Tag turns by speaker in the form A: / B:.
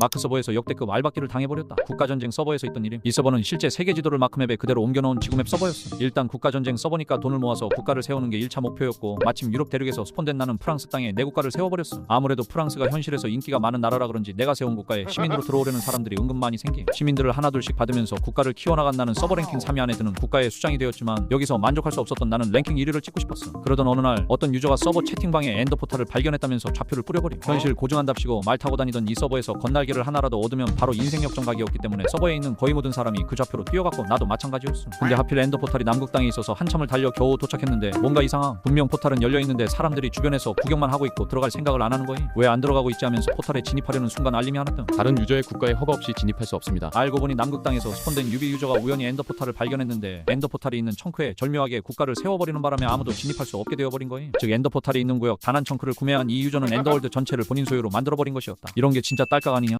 A: 마크 서버에서 역대급 알박기를 당해버렸다. 국가전쟁 서버에서 있던 일임. 이 서버는 실제 세계 지도를 마크맵에 그대로 옮겨놓은 지구맵 서버였어. 일단 국가전쟁 서버니까 돈을 모아서 국가를 세우는 게 1차 목표였고 마침 유럽 대륙에서 스폰된 나는 프랑스 땅에 내 국가를 세워버렸어. 아무래도 프랑스가 현실에서 인기가 많은 나라라 그런지 내가 세운 국가에 시민으로 들어오려는 사람들이 은근 많이 생김. 시민들을 하나둘씩 받으면서 국가를 키워나간 나는 서버 랭킹 3위 안에 드는 국가의 수장이 되었지만 여기서 만족할 수 없었던 나는 랭킹 1위를 찍고 싶었어. 그러던 어느 날 어떤 유저가 서버 채팅방에 엔더 포탈을 발견했다면서 좌표를 뿌려버림. 현실 고증한답시고 말 타고 다니던 이 서버에서 건날 개를 하나라도 얻으면 바로 인생 역전 각이었기 때문에 서버에 있는 거의 모든 사람이 그 좌표로 뛰어갔고 나도 마찬가지였어. 근데 하필 엔더 포탈이 남극 땅에 있어서 한참을 달려 겨우 도착했는데 뭔가 이상함. 분명 포탈은 열려 있는데 사람들이 주변에서 구경만 하고 있고 들어갈 생각을 안 하는 거임. 왜 안 들어가고 있지 하면서 포탈에 진입하려는 순간 알림이 하나 뜸.
B: 다른 유저의 국가에 허가 없이 진입할 수 없습니다.
A: 알고 보니 남극 땅에서 스폰된 유비 유저가 우연히 엔더 포탈을 발견했는데 엔더 포탈이 있는 청크에 절묘하게 국가를 세워버리는 바람에 아무도 진입할 수 없게 되어버린 거임. 즉 엔더 포탈이 있는 구역 단한 청크를 구매한 이 유저는 엔더월드 전체를 본인 소유로 만들어버린 것이었다. 이런 게 진짜 딸깍 아니냐?